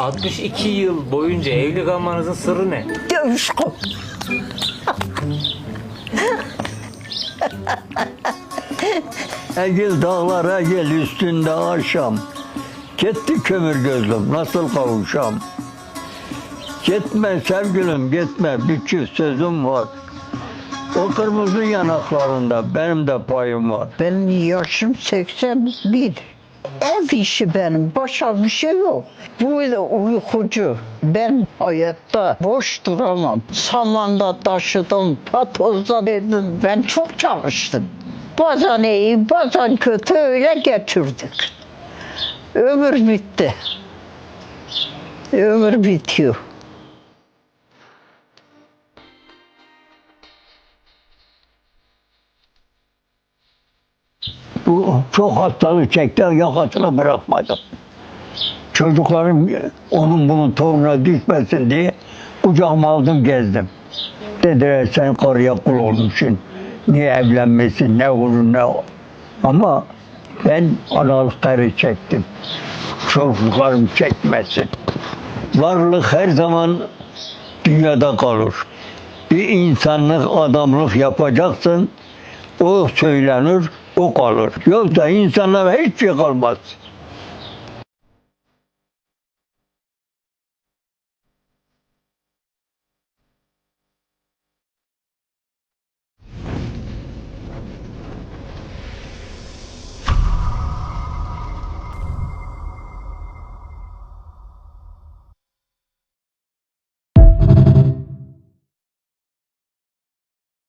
62 yıl boyunca evli kalmanızın sırrı ne? Dövüş kop. Egil dağlara gel üstünde akşam. Gitti kömür gözlüm nasıl kavuşam? Gitme sevgilim gitme bir çift sözüm var. O kırmızı yanaklarında benim de payım var. Benim yaşım 81. Ev işi benim. Başka bir şey yok. Bu uykucu. Ben hayatta boş duramam. Samanda taşıdım, patozda dedim. Ben çok çalıştım. Bazen iyi, bazen kötü öyle getirdik. Ömür bitti. Ömür bitiyor. Bu çok hastalık çekti yakasını bırakmadım. Çocuklarım onun bunun toruna düşmesin diye kucağıma aldım gezdim. Dediler sen karıya kul olmuşsun. Niye evlenmesin ne olur ne o. Ama ben analık karı çektim. Çocuklarım çekmesin. Varlık her zaman dünyada kalır. Bir insanlık adamlık yapacaksın. O söylenir, o kalır. Yoksa insanlara hiçbir şey kalmaz.